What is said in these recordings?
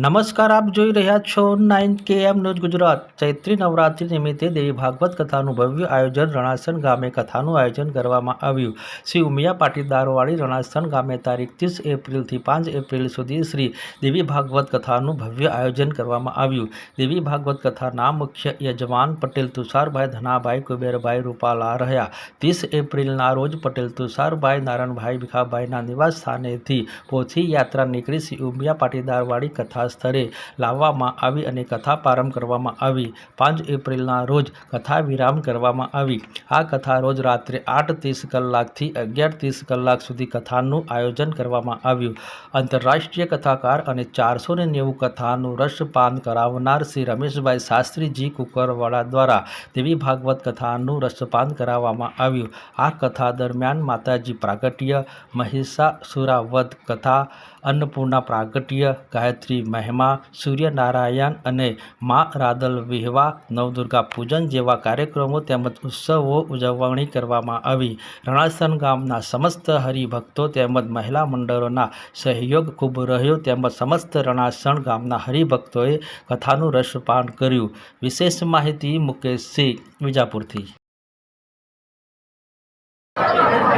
નમસ્કાર, આપ જોઈ રહ્યા છો નાઇન કે એમ ન્યૂઝ ગુજરાત. ચૈત્રી નવરાત્રિ નિમિત્તે દેવી ભાગવત કથાનું ભવ્ય આયોજન રણાસન ગામે કથાનું આયોજન કરવામાં આવ્યું. શ્રી ઉમિયા પાટીદારવાડી રણાસન ગામે તારીખ ત્રીસ એપ્રિલથી પાંચ એપ્રિલ સુધી શ્રી દેવી ભાગવત કથાનું ભવ્ય આયોજન કરવામાં આવ્યું. દેવી ભાગવત કથાના મુખ્ય યજમાન પટેલ તુષારભાઈ ધનાભાઈ, કુબેરભાઈ રૂપાલા રહ્યા. ત્રીસ એપ્રિલના રોજ પટેલ તુષારભાઈ નારાયણભાઈ ભીખાભાઈના નિવાસ સ્થાનેથી પોથી યાત્રા નીકળી શ્રી ઉમિયા પાટીદારવાડી કથા સ્થળે લાવવામાં આવી અને કથા પ્રારંભ કરવામાં આવી. પાંચ એપ્રિલના રોજ કથા વિરામ કરવામાં આવી. આ કથા રોજ રાત્રે આઠ ત્રીસ કલાકથી અગિયાર ત્રીસ કલાક સુધી કથાનું આયોજન કરવામાં આવ્યું. આંતરરાષ્ટ્રીય કથાકાર અને ચારસો ને નેવું કથાનું રસપાન કરાવનાર શ્રી રમેશભાઈ શાસ્ત્રીજી કુકરવાળા દ્વારા દેવી ભાગવત કથાનું રસપાન કરાવવામાં આવ્યું. આ કથા દરમિયાન માતાજી પ્રાગટ્ય મહિષાસુરાવધ કથા, અન્નપૂર્ણા પ્રાગટ્ય, ગાયત્રી મહિમા, સૂર્યનારાયણ અને મા રાદલ વિહવા, નવદુર્ગા પૂજન જેવા કાર્યક્રમો તેમજ ઉત્સવો ઉજવણી કરવામાં આવી. રણાસણ ગામના સમસ્ત હરિભક્તો તેમજ મહિલા મંડળોના સહયોગ ખૂબ રહ્યો તેમજ સમસ્ત રણાસણ ગામના હરિભક્તોએ કથાનું રસપાન કર્યું. વિશેષ માહિતી મુકેશસિંહ, વિજાપુરથી.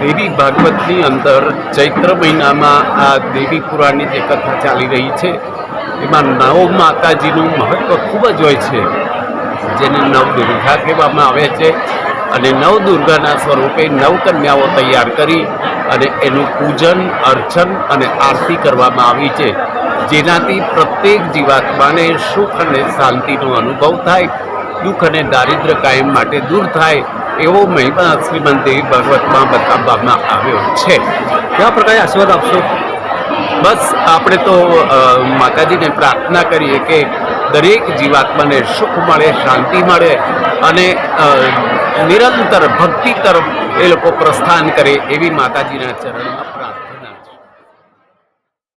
દેવી ભાગવતની અંદર ચૈત્ર મહિનામાં આ દેવી પુરાણની જે કથા ચાલી રહી છે એમાં નવ માતાજીનું મહત્વ ખૂબ જ હોય છે. જેને નવદુર્ગા કહેવામાં આવે છે અને નવ દુર્ગાના સ્વરૂપે નવકન્યાઓ તૈયાર કરી અને એનું પૂજન, અર્ચન અને આરતી કરવામાં આવી છે. જેનાથી પ્રત્યેક જીવાત્માને સુખ અને શાંતિનો અનુભવ થાય, દુઃખ અને દારિદ્ર્ય કાયમ માટે દૂર થાય એવો મહિમા શ્રીમંત દેવી ભાગવતમાં બતાવવામાં આવ્યો છે. કેવા પ્રકારે આશીર્વાદ આપશો? બસ આપણે તો માતાજીને પ્રાર્થના કરીએ કે દરેક જીવાત્માને સુખ મળે, શાંતિ મળે અને નિરંતર ભક્તિ તરફ એ લોકો પ્રસ્થાન કરે એવી માતાજીના ચરણમાં